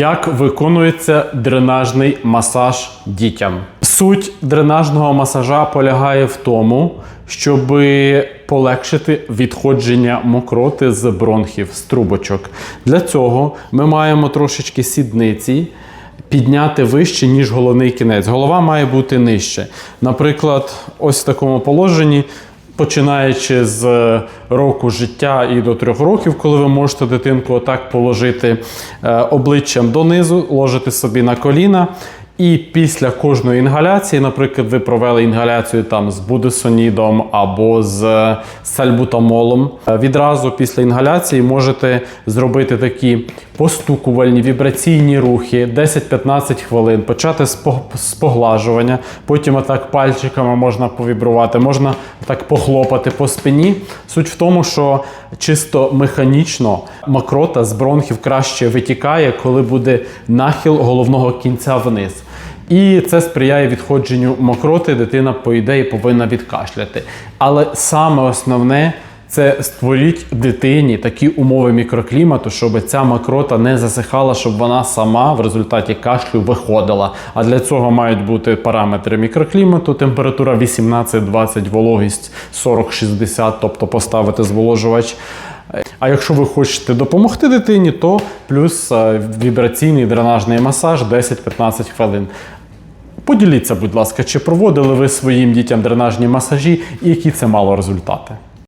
Як виконується дренажний масаж дітям? Суть дренажного масажа полягає в тому, щоб полегшити відходження мокроти з бронхів, з трубочок. Для цього ми маємо трошечки сідниці підняти вище, ніж головний кінець. Голова має бути нижче. Наприклад, ось в такому положенні. Починаючи з року життя і до трьох років, коли ви можете дитинку отак положити е, обличчям донизу, ложити собі на коліна. І після кожної інгаляції, наприклад, ви провели інгаляцію там з будесонідом або з сальбутамолом. е, Відразу після інгаляції можете зробити такі постукувальні вібраційні рухи 10-15 хвилин, почати з поглажування, потім отак пальчиками можна повібрувати, можна так похлопати по спині. Суть в тому, що чисто механічно мокрота з бронхів краще витікає, коли буде нахил головного кінця вниз. І це сприяє відходженню мокроти. Дитина, по ідеї, повинна відкашляти. Але саме основне це створіть дитині такі умови мікроклімату, щоб ця мокрота не засихала, щоб вона сама в результаті кашлю виходила. А для цього мають бути параметри мікроклімату: температура 18-20, вологість 40-60, тобто поставити зволожувач. А якщо ви хочете допомогти дитині, то плюс е, вібраційний дренажний масаж 10-15 хвилин. Поділіться, будь ласка, чи проводили ви своїм дітям дренажні масажі і які це мало результати.